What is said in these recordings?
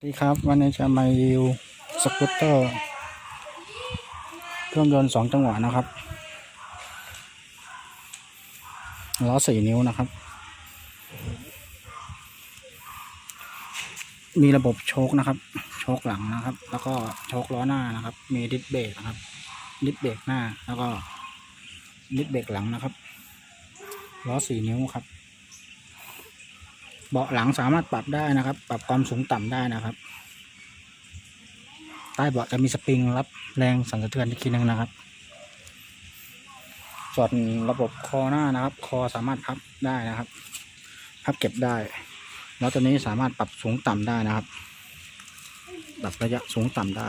สวัสดีครับ วันนี้จะมารีวิวสกูตเตอร์เครื่องยนต์สองจังหวะนะครับล้อสี่นิ้วนะครับ มีระบบโชคนะครับ โชคหลังนะครับ แล้วก็โชคล้อหน้านะครับ มีดิสเบรกนะครับ ดิสเบรกหน้าแล้วก็ดิสเบรกหลังนะครับล้อสี่นิ้วครับ เบาะหลังสามารถปรับได้นะครับ ปรับความสูงต่ำได้นะครับ ใต้เบาะจะมีสปริงรับแรงสั่นสะเทือนอีกทีหนึงนะครับ ส่วนระบบคอหน้านะครับ คอสามารถพับได้นะครับพับเก็บได้ แล้วตัวนี้สามารถปรับสูงต่ำได้นะครับ ปรับระยะสูงต่ำได้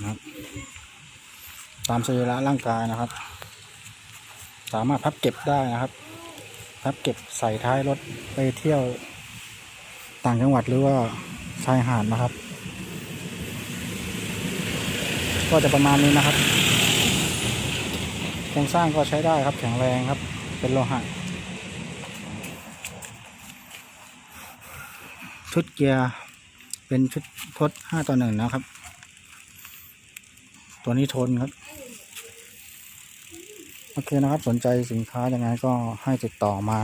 นะครับตามสรีระร่างกายนะครับ สามารถพับเก็บได้นะครับ พับ เก็บใส่ท้ายรถไปเที่ยวต่างจังหวัดหรือว่าชายหาดนะครับ ก็จะประมาณนี้นะครับโครงสร้างก็ใช้ได้ครับแข็งแรงครับ เป็นโลหะชุดเกียร์เป็นชุดทดห้าต่อหนึ่งนะครับ ตัวนี้ทนครับ โอเคนะครับสนใจสินค้ายังไงก็ให้ติดต่อมา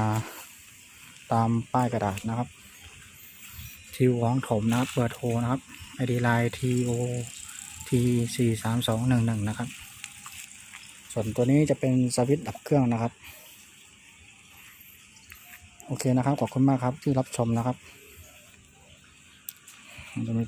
ตามป้ายกระดาษนะครับ ทิวของถมนะครับเบอร์โทรนะครับไอดีไลน์ TO T สี่สามสองหนึ่งหนึ่งนะครับ ส่วนตัวนี้จะเป็นสวิตช์ดับเครื่องนะครับ โอเคนะครับขอบคุณมากครับที่รับชมนะครับจะมี